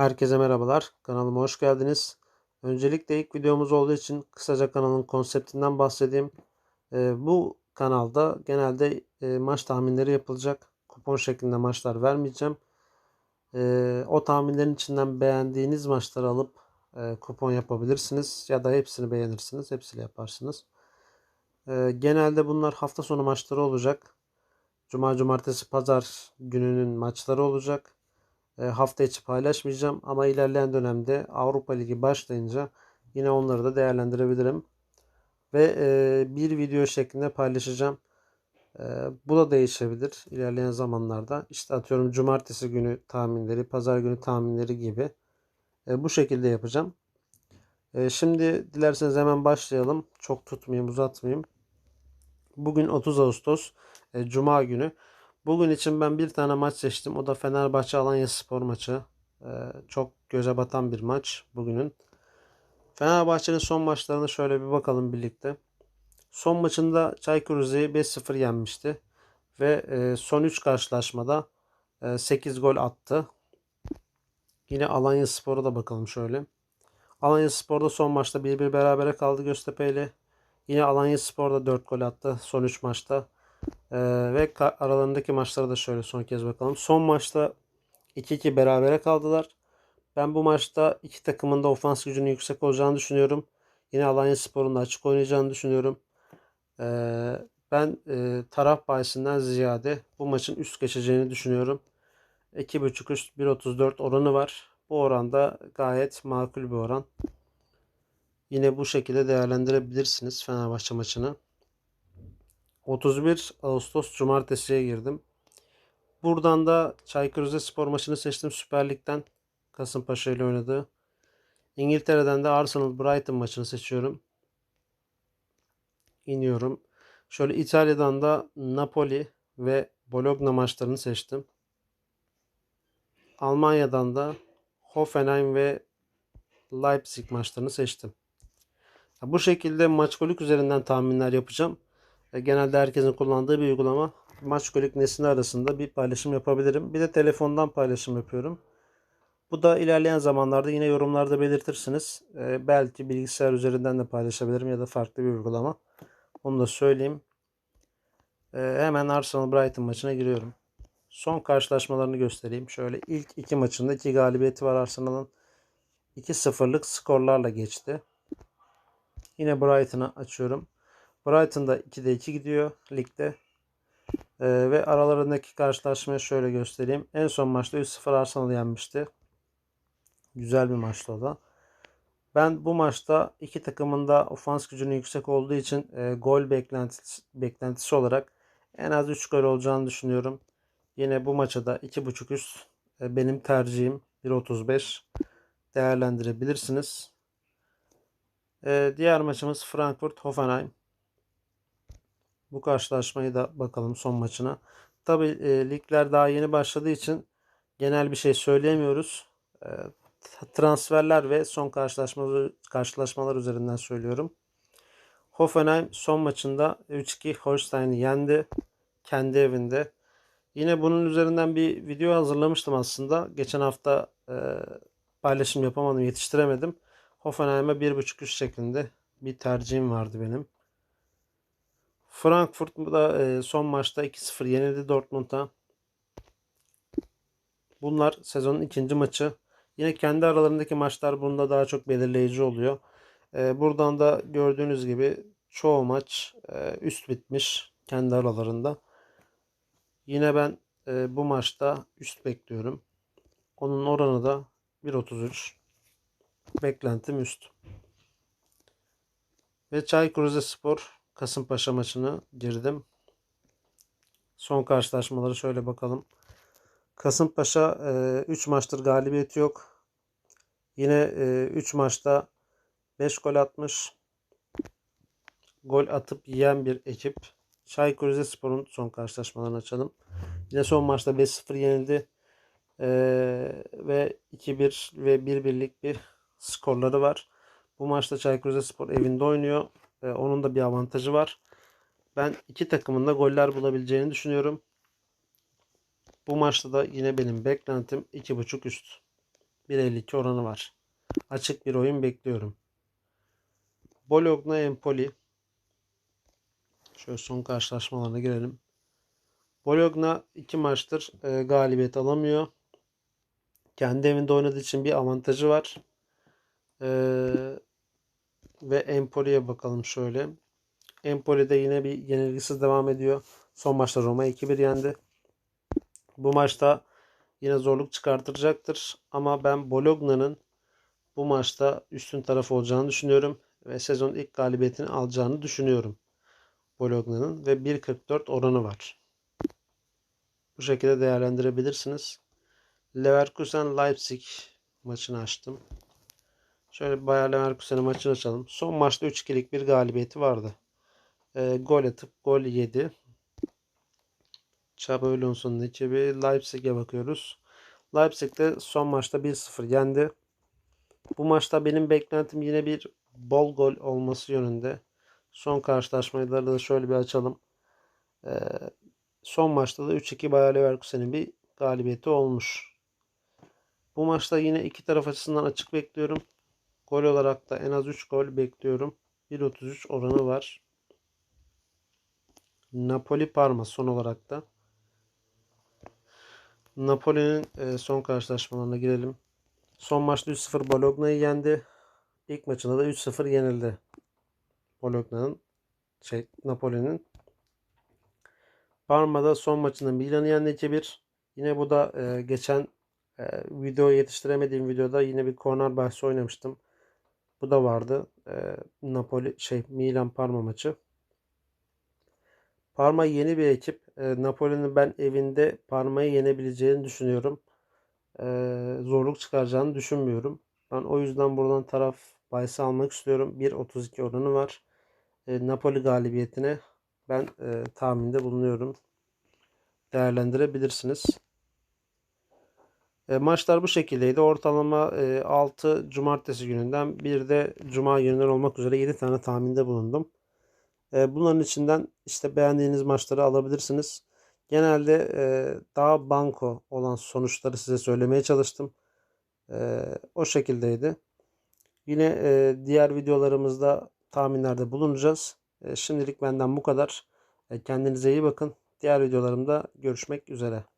Herkese merhabalar. Kanalıma hoş geldiniz. Öncelikle ilk videomuz olduğu için kısaca kanalın konseptinden bahsedeyim. Ee, bu kanalda genelde e, maç tahminleri yapılacak. Kupon şeklinde maçlar vermeyeceğim. Ee, o tahminlerin içinden beğendiğiniz maçları alıp e, kupon yapabilirsiniz. Ya da hepsini beğenirsiniz. Hepsiyle yaparsınız. Ee, genelde bunlar hafta sonu maçları olacak. Cuma, cumartesi, pazar gününün maçları olacak. E, hafta içi paylaşmayacağım ama ilerleyen dönemde Avrupa Ligi başlayınca yine onları da değerlendirebilirim. Ve e, bir video şeklinde paylaşacağım. E, bu da değişebilir ilerleyen zamanlarda. İşte atıyorum cumartesi günü tahminleri, pazar günü tahminleri gibi. Bu şekilde yapacağım. Şimdi dilerseniz hemen başlayalım. Çok tutmayayım, uzatmayayım. Bugün 30 Ağustos Cuma günü. Bugün için ben bir tane maç seçtim. O da Fenerbahçe Alanya Spor maçı. Ee, çok göze batan bir maç bugünün. Fenerbahçe'nin son maçlarına şöyle bir bakalım birlikte. Son maçında Çaykur Rize'yi 5-0 yenmişti. Ve e, son 3 karşılaşmada e, 8 gol attı. Yine Alanya Spor'a da bakalım şöyle. Alanya Spor'da son maçta 1-1 berabere kaldı Göztepe ile. Yine Alanya Spor'da 4 gol attı son 3 maçta. Ee, ve aralarındaki maçlara da şöyle son kez bakalım. Son maçta 2-2 berabere kaldılar. Ben bu maçta iki takımın da ofans gücünün yüksek olacağını düşünüyorum. Yine Alanya Spor'un da açık oynayacağını düşünüyorum. Ee, ben e, taraf bahisinden ziyade bu maçın üst geçeceğini düşünüyorum. 2.5 üst 1.34 oranı var. Bu oranda gayet makul bir oran. Yine bu şekilde değerlendirebilirsiniz Fenerbahçe maçını. 31 Ağustos Cumartesi'ye girdim. Buradan da Çaykur Rizespor maçını seçtim Süper Lig'den. Kasımpaşa ile oynadığı. İngiltere'den de Arsenal Brighton maçını seçiyorum. İniyorum. Şöyle İtalya'dan da Napoli ve Bologna maçlarını seçtim. Almanya'dan da Hoffenheim ve Leipzig maçlarını seçtim. Bu şekilde maç golük üzerinden tahminler yapacağım. E, genelde herkesin kullandığı bir uygulama. Maç golük nesne arasında bir paylaşım yapabilirim. Bir de telefondan paylaşım yapıyorum. Bu da ilerleyen zamanlarda yine yorumlarda belirtirsiniz. Ee, belki bilgisayar üzerinden de paylaşabilirim ya da farklı bir uygulama. Onu da söyleyeyim. Ee, hemen Arsenal Brighton maçına giriyorum. Son karşılaşmalarını göstereyim. Şöyle ilk iki maçında iki galibiyeti var Arsenal'ın. 2-0'lık skorlarla geçti. Yine Brighton'a açıyorum. Brighton'da 2'de 2 gidiyor ligde. Ee, ve aralarındaki karşılaşmayı şöyle göstereyim. En son maçta 3-0 Arsenal'ı yenmişti. Güzel bir maçtı o da. Ben bu maçta iki takımın da ofans gücünün yüksek olduğu için e, gol beklentisi, beklentisi olarak en az 3 gol olacağını düşünüyorum. Yine bu maça da 2.5 üst e, benim tercihim 1.35 değerlendirebilirsiniz. E, diğer maçımız Frankfurt Hoffenheim. Bu karşılaşmayı da bakalım son maçına. Tabi e, ligler daha yeni başladığı için genel bir şey söyleyemiyoruz. E, transferler ve son karşılaşmalar, karşılaşmalar üzerinden söylüyorum. Hoffenheim son maçında 3-2 Holstein'i yendi. Kendi evinde. Yine bunun üzerinden bir video hazırlamıştım aslında. Geçen hafta e, paylaşım yapamadım, yetiştiremedim. Hoffenheim'e 1.5 üst şeklinde bir tercihim vardı benim. Frankfurt da son maçta 2-0 yenildi Dortmund'a. Bunlar sezonun ikinci maçı. Yine kendi aralarındaki maçlar bunda daha çok belirleyici oluyor. Buradan da gördüğünüz gibi çoğu maç üst bitmiş kendi aralarında. Yine ben bu maçta üst bekliyorum. Onun oranı da 1.33. Beklentim üst. Ve Çaykur Rizespor Kasımpaşa maçını girdim. Son karşılaşmaları şöyle bakalım. Kasımpaşa 3 e, maçtır galibiyeti yok. Yine 3 e, maçta 5 gol atmış. Gol atıp yiyen bir ekip. Çaykur Rizespor'un son karşılaşmalarını açalım. Yine son maçta 5-0 yenildi. Ee, ve 2-1 ve 1-1'lik bir skorları var. Bu maçta Çaykur Rizespor evinde oynuyor. Ee, onun da bir avantajı var. Ben iki takımın da goller bulabileceğini düşünüyorum. Bu maçta da yine benim beklentim 2.5 üst. 1.52 oranı var. Açık bir oyun bekliyorum. Bologna Empoli. Şöyle son karşılaşmalarına girelim. Bologna iki maçtır e, galibiyet alamıyor. Kendi evinde oynadığı için bir avantajı var. E, ve Empoli'ye bakalım şöyle. Empoli'de yine bir yenilgisiz devam ediyor. Son maçta Roma 2-1 yendi. Bu maçta yine zorluk çıkartılacaktır. Ama ben Bologna'nın bu maçta üstün taraf olacağını düşünüyorum. Ve sezon ilk galibiyetini alacağını düşünüyorum. Bologna'nın ve 1.44 oranı var. Bu şekilde değerlendirebilirsiniz. Leverkusen Leipzig maçını açtım. Şöyle Bayer Leverkusen'in maçını açalım. Son maçta 3-2'lik bir galibiyeti vardı. E, gol atıp gol yedi. Xabi Alonso'nun ekibi Leipzig'e bakıyoruz. Leipzig de son maçta 1-0 yendi. Bu maçta benim beklentim yine bir bol gol olması yönünde. Son karşılaşmaları da şöyle bir açalım. Ee, son maçta da 3-2 Bayer Leverkusen'in bir galibiyeti olmuş. Bu maçta yine iki taraf açısından açık bekliyorum. Gol olarak da en az 3 gol bekliyorum. 1.33 oranı var. Napoli Parma son olarak da. Napoli'nin e, son karşılaşmalarına girelim. Son maçta 3-0 Bologna'yı yendi. İlk maçında da 3-0 yenildi. Bologna'nın şey Napoli'nin. Parma'da son maçında Milan'ı yendi 2-1. Yine bu da e, geçen e, video yetiştiremediğim videoda yine bir korner bahsi oynamıştım. Bu da vardı. E, Napoli şey Milan Parma maçı. Parma yeni bir ekip. E, Napoli'nin ben evinde Parma'yı yenebileceğini düşünüyorum. E, zorluk çıkaracağını düşünmüyorum. Ben o yüzden buradan taraf bahsi almak istiyorum. 1.32 oranı var. Napoli galibiyetine ben e, tahminde bulunuyorum. Değerlendirebilirsiniz. E, maçlar bu şekildeydi. Ortalama e, 6 cumartesi gününden bir de cuma gününden olmak üzere 7 tane tahminde bulundum. E, bunların içinden işte beğendiğiniz maçları alabilirsiniz. Genelde e, daha banko olan sonuçları size söylemeye çalıştım. O şekildeydi. Yine diğer videolarımızda tahminlerde bulunacağız. Şimdilik benden bu kadar. Kendinize iyi bakın. Diğer videolarımda görüşmek üzere.